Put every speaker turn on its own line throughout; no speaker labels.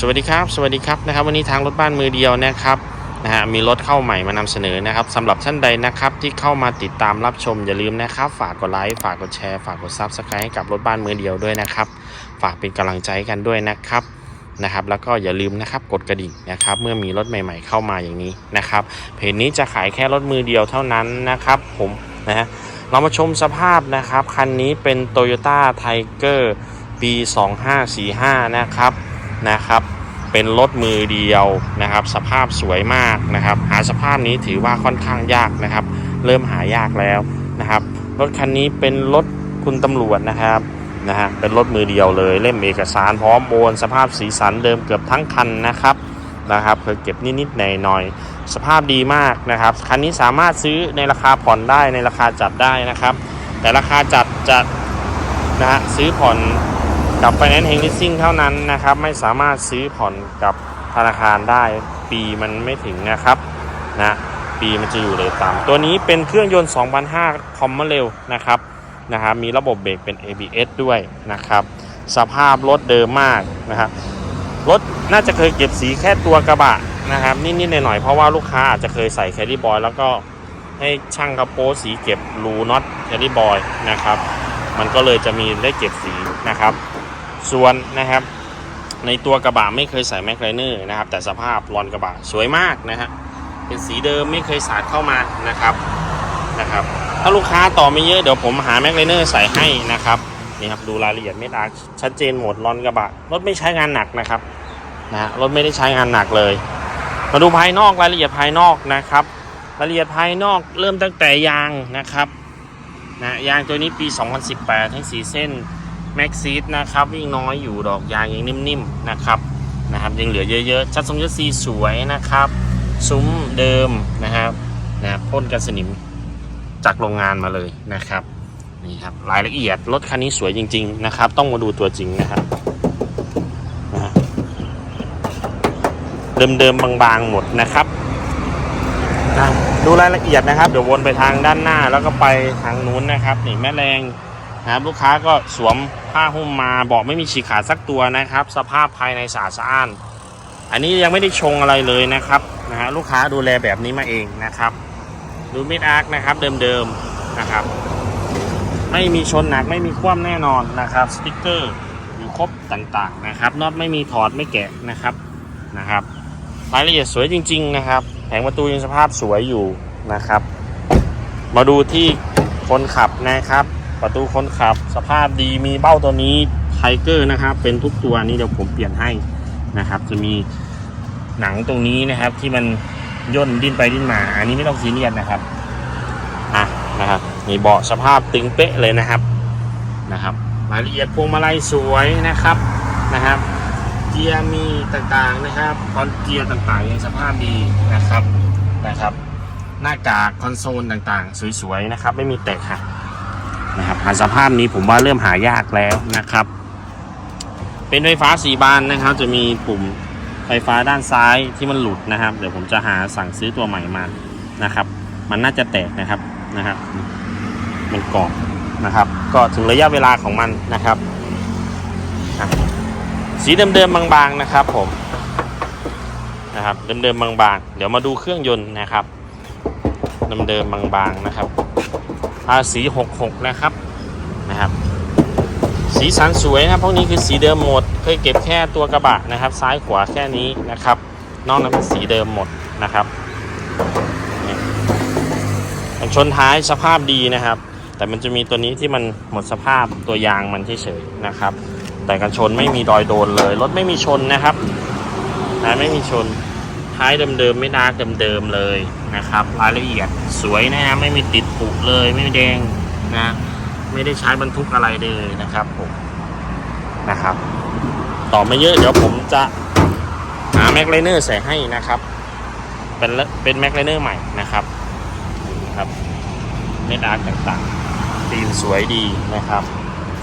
สวัสดีครับ สวัสดีครับนะครับ วันนี้ทางรถบ้านมือเดียวนะครับนะฮะมีรถเข้าใหม่มานำเสนอนะครับสำหรับท่านใดนะครับที่เข้ามาติดตามรับชมอย่าลืมนะครับ ฝากกดไลค์ฝากกดแชร์ฝากกดซับสไครต์ให้กับรถบ้านมือเดียวด้วยนะครับ ฝากเป็นกำลังใจกันด้วยนะครับนะครับ แล้วก็อย่าลืมนะครับกดกระดิ่งนะครับ เมื่อมีรถใหม่ๆ เข้ามาอย่างนี้นะครับเพจนี้จะขายแค่รถมือเดียวเท่านั้นนะครับผมนะฮะเรามาชมสภาพนะครับคันนี้เป็น Toyota Tiger ปี 2545 นะครับ นะครับ เป็นรถมือเดียวนะครับ สภาพสวยมากนะครับ หาสภาพนี้ถือว่าค่อนข้างยากนะครับ เริ่มหายากแล้วนะครับ รถคันนี้เป็นรถคุณตำรวจนะครับนะฮะเป็นรถมือเดียวเลยเล่มเอกสารพร้อมโอนสภาพสีสันเดิมเกือบทั้งคันนะครับนะครับเคยเก็บนิดๆหน่อยๆสภาพดีมากนะครับ คันนี้สามารถซื้อในราคาผ่อนได้ในราคาจัดได้นะครับ แต่ราคาจัดจะนะฮะซื้อผ่อน กับ Finance h e n Leasing เท่านั้นนะครับ ไม่สามารถซื้อผ่อนกับธนาคารได้ปีมันไม่ถึงนะครับนะปีมันจะอยู่เลยต่ำตัวนี้เป็นเครื่องยนต์ 2005 คอมมาเร็วนะครับนะครับมีระบบเบรกเป็น ABS ด้วยนะครับ สภาพรถเดิมมากนะครับรถน่าจะเคยเก็บสีแค่ตัวกระบะนะครับนิดๆหน่อยๆเพราะว่าลูกค้าอาจจะเคยใส่แคดดี้บอยแล้วก็ให้ช่างกระโปรงสีเก็บรูน็อตแคดดี้บอยนะครับ มันก็เลยจะมีได้เก็บสีนะครับ ส่วนนะครับ ในตัวกระบะไม่เคยใส่แม็กไลเนอร์นะครับ แต่สภาพรอนกระบะสวยมากนะฮะเป็นสีเดิมไม่เคยสาดเข้ามานะครับนะครับ ถ้าลูกค้าต่อไม่เยอะเดี๋ยวผมหาแม็กไลเนอร์ใส่ให้นะครับนี่ครับดูรายละเอียดไม่ดาร์ชัดเจนหมดรอนกระบะรถไม่ใช้งานหนักนะครับนะรถไม่ได้ใช้งานหนักเลย มาดูภายนอกรายละเอียดภายนอกนะครับ รายละเอียดภายนอกเริ่มตั้งแต่ยางนะครับนะยางตัวนี้ปี 2018 ทั้งสีเส้น แม็กซีดนะครับวิ่งน้อยอยู่ดอกยางยังนิ่มๆนะครับนะครับยังเหลือเยอะๆ ชัดทรงชัดซีสวยนะครับ ซุ้มเดิมนะครับนะพ่นกันสนิมจากโรงงานมาเลยนะครับนี่ครับรายละเอียดรถคันนี้สวยจริง ๆ นะครับ ต้องมาดูตัวจริงนะครับนะเดิมๆบางๆหมดนะครับนะดูรายละเอียดนะครับ เดี๋ยววนไปทางด้านหน้าแล้วก็ไปทางนู้นนะครับนี่แม่แรง นะครับลูกค้าก็สวมผ้าหุ้มมาบอกไม่มีฉีกขาดสักตัวนะครับ สภาพภายในสะอาดสะอ้าน อันนี้ยังไม่ได้ชงอะไรเลยนะครับนะฮะลูกค้าดูแลแบบนี้มาเองนะครับ ดูมิดอาร์คนะครับเดิมๆนะครับ ไม่มีชนหนักไม่มีคว่ำแน่นอนนะครับสติกเกอร์อยู่ครบต่างๆนะครับน็อตไม่มีถอดไม่แกะนะครับนะครับรายละเอียดสวยจริง ๆ นะครับแผงประตูยังสภาพสวยอยู่นะครับ มาดูที่คนขับนะครับ ประตูคนขับ สภาพดีมีเบ้าตัวนี้ไทเกอร์นะครับ เป็นทุกตัวนี้เดี๋ยวผมเปลี่ยนให้นะครับ จะมีหนังตรงนี้นะครับ ที่มันย่นดิ้นไปดิ้นมา อันนี้ไม่ต้องซีเรียสนะครับอะนะครับมีเบาะสภาพตึงเป๊ะเลยนะครับนะครับรายละเอียดพวงมาลัยสวยนะครับนะครับเกียร์มีต่างๆนะครับคอนเกียร์ต่างๆยังสภาพดีนะครับนะครับ หน้ากากคอนโซลต่างๆ สวยๆนะครับ ไม่มีแตกหัก นะครับหาสภาพนี้ผมว่าเริ่มหายากแล้วนะครับ เป็นไฟฟ้าสีบานนะครับ จะมีปุ่มไฟฟ้าด้านซ้ายที่มันหลุดนะครับ เดี๋ยวผมจะหาสั่งซื้อตัวใหม่มานะครับ มันน่าจะแตกนะครับนะครับมันกรอบนะครับ ก็ถึงระยะเวลาของมันนะครับสีเดิมๆบางๆนะครับผมนะครับเดิมๆบางๆ เดี๋ยวมาดูเครื่องยนต์นะครับเดิมๆบางๆนะครับ ภาษี66 นะครับนะครับ สีสันสวยนะครับพวกนี้คือสีเดิมหมด เคยเก็บแค่ตัวกระบะนะครับ ซ้ายขวาแค่นี้นะครับ นอกนั้นเป็นสีเดิมหมดนะครับนี่กันชนท้ายสภาพดีนะครับ แต่มันจะมีตัวนี้ที่มันหมดสภาพตัวยางมันเฉยๆนะครับ แต่กันชนไม่มีรอยโดนเลยรถไม่มีชนนะครับท้ายไม่มีชน ท้ายเดิมๆไม่ดาร์กเดิมๆเลยนะครับรายละเอียดสวยนะฮะไม่มีติดปุเลยไม่มีแดงนะไม่ได้ใช้บรรทุกอะไรเลยนะครับผมนะครับ ต่อไม่เยอะเดี๋ยวผมจะหาแม็กไลเนอร์ใส่ให้นะครับ เป็นเป็นแม็กไลเนอร์ใหม่นะครับนะครับเม็ดอาร์ต่างๆตีนสวยดีนะครับ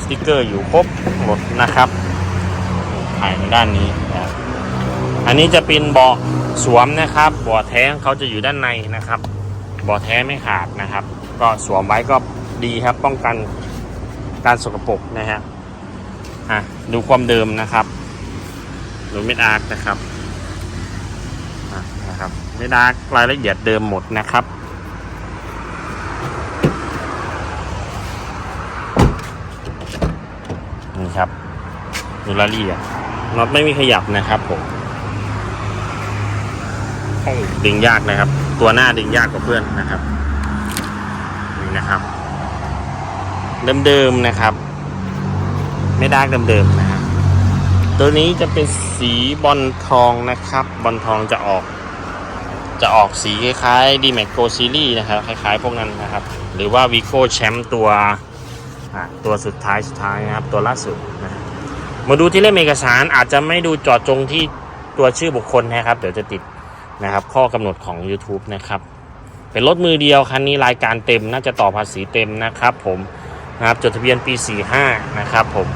สติกเกอร์อยู่ครบหมดนะครับถ่ายในด้านนี้นะอันนี้จะเป็นเบาะ สวมนะครับบาะแท้งเขาจะอยู่ด้านในนะครับบาะแท้ไม่ขาดนะครับ ก็สวมไว้ก็ดีครับป้องกันการสกปรกนะฮะอะดูความเดิมนะครับหรือเม็ดอาร์คนะครับนะครับเม็ดอาร์ครายละเอียดเดิมหมดนะครับนี่ครับดูรายละเอียดน็อตไม่มีขยับนะครับผม ดึงยากนะครับ ตัวหน้าดึงยากกว่าเพื่อนนะครับนี่นะครับ เดิมๆนะครับ ไม่ดากเดิมๆนะครับ ตัวนี้จะเป็นสีบอลทองนะครับ บอลทองจะออก จะออกสีคล้ายๆ d m a x Go Series นะครับ คล้ายๆ พวกนั้นนะครับ หรือว่า Vigo Champ ตัวตัวสุดท้ายสุดท้ายนะครับ ตัวล่าสุดนะมาดูที่เล่มเอกสารอาจจะไม่ดูจอดจงที่ตัวชื่อบุคคลนะครับ เดี๋ยวจะติด นะครับ ข้อกำหนดของ YouTube นะครับ เป็นรถมือเดียวคันนี้รายการเต็มน่าจะต่อภาษีเต็มนะครับผมนะครับจดทะเบียนปี 45 นะครับผม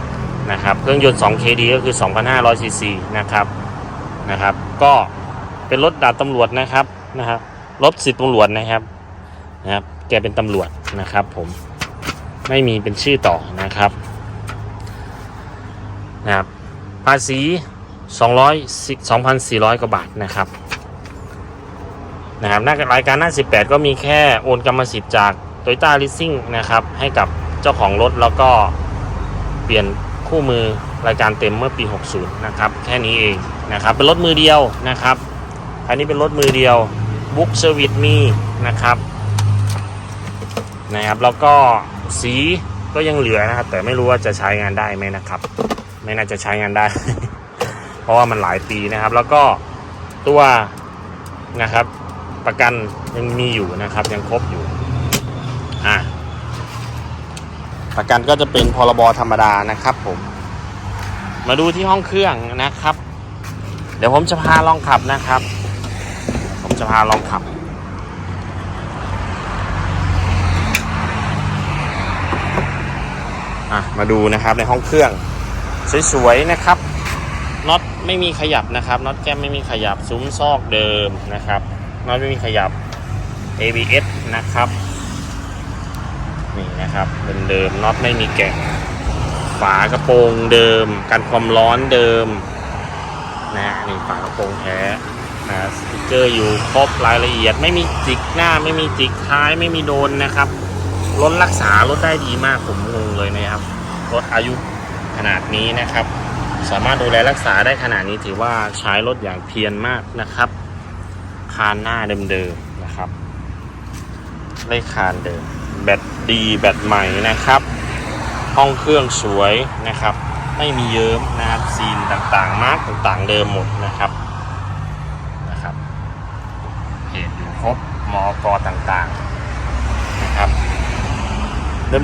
นะครับเครื่องยนต์ 2KD ก็คือ 2,500ซีซีนะครับนะครับ ก็เป็นรถดาบตำรวจนะครับนะครับรถสิบตำรวจนะครับนะครับ แกเป็นตำรวจนะครับ ผมไม่มีเป็นชื่อต่อนะครับนะครับภาษี200 2,400 กว่าบาทนะครับ นะครับหน้ารายการหน้า 18 ก็มีแค่โอนกรรมสิทธิ์จาก Toyota Leasing นะครับ ให้กับเจ้าของรถแล้วก็เปลี่ยนคู่มือรายการเต็มเมื่อปี 60 นะครับ แค่นี้เองนะครับ เป็นรถมือเดียวนะครับ อันนี้เป็นรถมือเดียวบุ๊กเซอร์วิสมีนะครับนะครับ แล้วก็สีก็ยังเหลือนะครับ แต่ไม่รู้ว่าจะใช้งานได้ไหมนะครับ ไม่น่าจะใช้งานได้ เพราะว่ามันหลายปีนะครับ แล้วก็ตัวนะครับ ประกันยังมีอยู่นะครับ ยังครบอยู่อะประกันก็จะเป็นพรบธรรมดานะครับผม มาดูที่ห้องเครื่องนะครับ เดี๋ยวผมจะพาลองขับนะครับ ผมจะพาลองขับอะมาดูนะครับในห้องเครื่องสวยๆนะครับน็อตไม่มีขยับนะครับน็อตแก้มไม่มีขยับซุ้มซอกเดิมนะครับ น็อตไม่มีขยับ ABS นะครับนี่นะครับเดิมๆน็อตไม่มีแกะฝากระโปรงเดิม กันความร้อนเดิมนะนี่ฝากระโปรงแท้นะสติกเกอร์อยู่ครบรายละเอียด ไม่มีจิกหน้าไม่มีจิกท้ายไม่มีโดนนะครับรถรักษารถได้ดีมากผมงงเลยนะครับรถอายุขนาดนี้นะครับ สามารถดูแลรักษาได้ขนาดนี้ถือว่าใช้รถอย่างเพียรมากนะครับ คานหน้าเดิมๆนะครับเลขคานเดิม แบตดีแบตใหม่นะครับ ห้องเครื่องสวยนะครับ ไม่มีเยิ้มนะครับซีนต่างๆ มาร์กต่างๆ เดิมหมดนะครับนะครับเพจอยู่ครบมอกอต่างๆนะครับ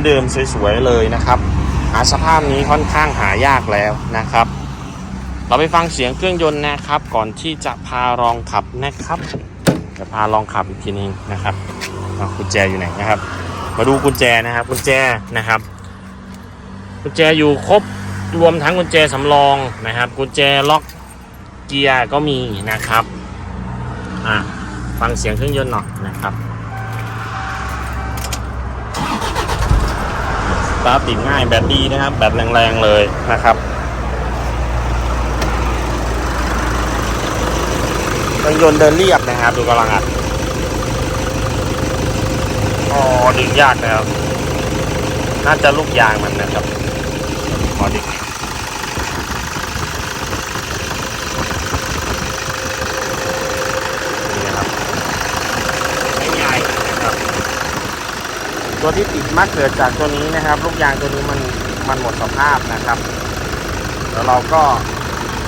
เดิมๆสวยๆเลยนะครับ หาสภาพนี้ค่อนข้างหายากแล้วนะครับ เราไปฟังเสียงเครื่องยนต์นะครับ ก่อนที่จะพาลองขับนะครับ จะพาลองขับอีกทีนึงนะครับกุญแจอยู่ไหนนะครับ มาดูกุญแจนะครับกุญแจนะครับ กุญแจอยู่ครบรวมทั้งกุญแจสำรองนะครับ กุญแจล็อกเกียร์ก็มีนะครับอะฟังเสียงเครื่องยนต์หน่อยนะครับสตาร์ทติดง่ายแบตดีนะครับ แบตแรงๆเลยนะครับเครื่อง ยนต์เดินเรียบนะครับ ดูกำลังอัดอ๋อดึงยากนะครับ น่าจะลูกยางมันนะครับขอดินี่นะครับไม่ใหญ่นดับตัวที่ติดมักเกิดจากตัวนี้นะครับ ลูกยางตัวนี้มันมันหมดสภาพนะครับ แล้วเราก็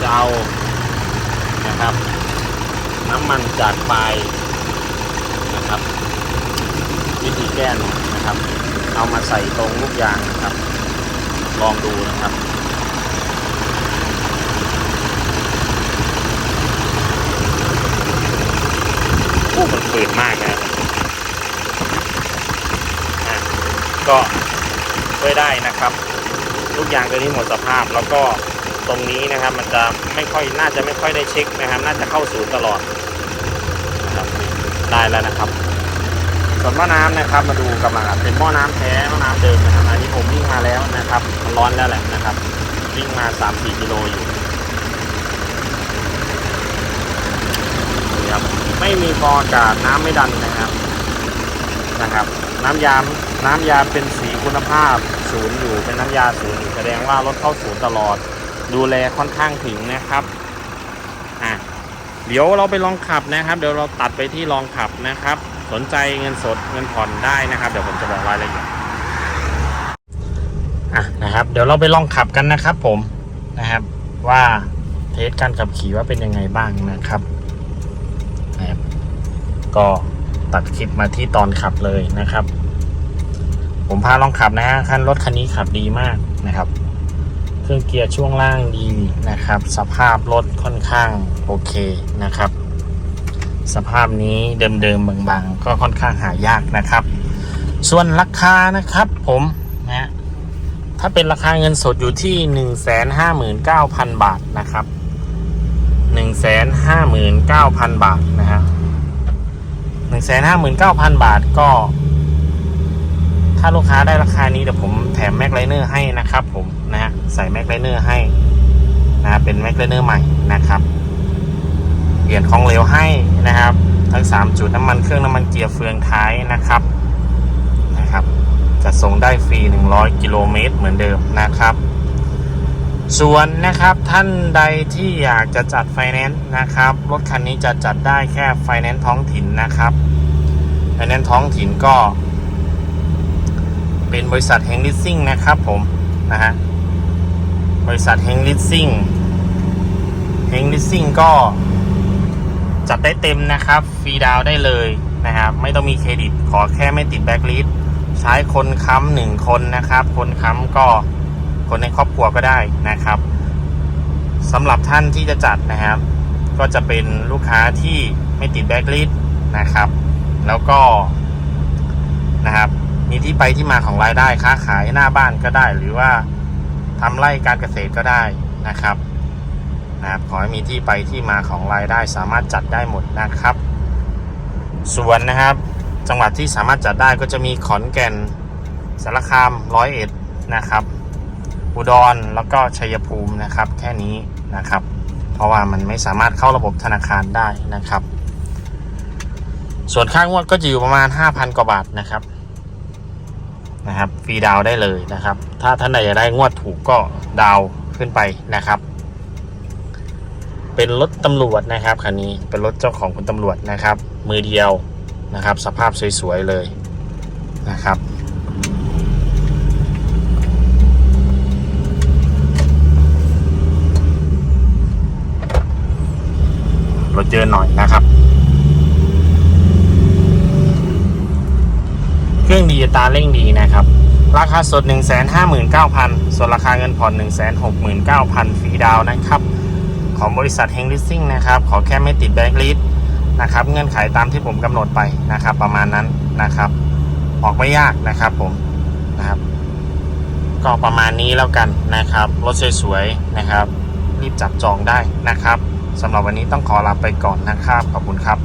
จะเอานะครับ น้ำมันจากปลายนะครับ วิธีแก้หน่อยนะครับ เอามาใส่ตรงลูกยางนะครับ ลองดูนะครับโอ้มันฝืดมากนะครับอะก็ช่วยได้นะครับ ลูกยางตัวนี้หมดสภาพแล้วก็ตรงนี้นะครับมันจะไม่ค่อยน่าจะไม่ค่อยได้เช็คนะครับ น่าจะเข้าศูนย์ตลอด ได้แล้วนะครับ ส่วนหม้อน้ํนะครับ มาดูกำลังเป็นหม้อน้ำแท้หม้อน้ำเดิมนะครับอันนี้ผมวิ่งมาแล้วนะครับมันร้อนแล้วแหละนะครับวิ่งมา 3-4กิโลอยู่ครับไม่มีฟองอากาศน้ำไม่ดันนะครับนะครับ น้ำยาน้ำยาเป็นสีคุณภาพศูนย์อยู่เป็นน้ำยาศูนย์แสดงว่ารถเข้าศูนย์ตลอด ดูแลค่อนข้างถึงนะครับ เดี๋ยวเราไปลองขับนะครับ เดี๋ยวเราตัดไปที่ลองขับนะครับ สนใจเงินสดเงินผ่อนได้นะครับ เดี๋ยวผมจะบอกรายละเอียดอะนะครับ เดี๋ยวเราไปลองขับกันนะครับ ผมนะครับ ว่าเทสการขับขี่ว่าเป็นยังไงบ้างนะครับนะครับ ก็ตัดคลิปมาที่ตอนขับเลยนะครับ ผมพาลองขับนะฮะคันรถคันนี้ขับดีมากนะครับ เครื่องเกียร์ช่วงล่างดีนะครับ สภาพรถค่อนข้างโอเคนะครับ สภาพนี้เดิมๆบางๆ ก็ค่อนข้างหายากนะครับ ส่วนราคานะครับผมนะถ้าเป็นราคาเงินสดอยู่ที่ 159,000 บาทนะครับ 159,000 บาทนะฮะ159,000 บาทก็ ถ้าลูกค้าได้ราคานี้เดี๋ยวผมแถมแม็กไลเนอร์ให้นะครับผม ใส่แม็กไลเนอร์ให้นะเป็นแม็กไลเนอร์ใหม่นะครับ เปลี่ยนของเหลวให้นะครับ ทั้ง 3 จุดน้ำมันเครื่องน้ำมันเกียร์เฟืองท้ายนะครับนะครับ จะส่งได้ฟรี 100 กิโลเมตรเหมือนเดิมนะครับ ส่วนนะครับท่านใดที่อยากจะจัดไฟแนนซ์นะครับ รถคันนี้จะจัดได้แค่ไฟแนนซ์ท้องถิ่นนะครับไฟแนนซ์ท้องถิ่นก็ เป็นบริษัทเฮงลิสซิ่งนะครับผมนะฮะ บริษัทเฮงลิสซิ่งเฮงลิสซิ่งก็จัดได้เต็มนะครับ ฟรีดาวได้เลยนะครับ ไม่ต้องมีเครดิตขอแค่ไม่ติดแบ็กลิสใช้คนค้ำหนึ่งคนนะครับ คนค้ำก็คนในครอบครัวก็ได้นะครับสำหรับท่านที่จะจัดนะครับ ก็จะเป็นลูกค้าที่ไม่ติดแบ็กลิสนะครับ แล้วก็นะครับมีที่ไปที่มาของรายได้ค้าขายหน้าบ้านก็ได้หรือว่า ทำไร่การเกษตรก็ได้นะครับนะครับ ขอให้มีที่ไปที่มาของรายได้สามารถจัดได้หมดนะครับ ส่วนนะครับ จังหวัดที่สามารถจัดได้ก็จะมีขอนแก่นสารคามร้อยเอ็ดนะครับ อุดรแล้วก็ชัยภูมินะครับ แค่นี้นะครับ เพราะว่ามันไม่สามารถเข้าระบบธนาคารได้นะครับ ส่วนค่างวดก็อยู่ประมาณ 5,000 กว่าบาทนะครับ นะครับฟรีดาวได้เลยนะครับ ถ้าท่านใดอยากได้งวดถูกก็ดาวขึ้นไปนะครับ เป็นรถตำรวจนะครับคันนี้เป็นรถเจ้าของคุณตำรวจนะครับ มือเดียวนะครับ สภาพสวยๆเลยนะครับรถเยอะหน่อยนะครับ เค รื่องดีตาเร่งดีนะครับ ราคาสด 159,000 ส่วนราคาเงินผ่อน 169,000 ฟรีดาวน์นะครับ ของบริษัทเฮงลิสซิ่งนะครับ ขอแค่ไม่ติดแบงค์ลิสนะครับ เงื่อนไขตามที่ผมกำหนดไปนะครับ ประมาณนั้นนะครับ ออกไม่ยากนะครับผมนะครับ ก็ประมาณนี้แล้วกันนะครับ รถสวยๆนะครับ รีบจับจองได้นะครับสำหรับวันนี้ต้องขอลาไปก่อนนะครับ ขอบคุณครับ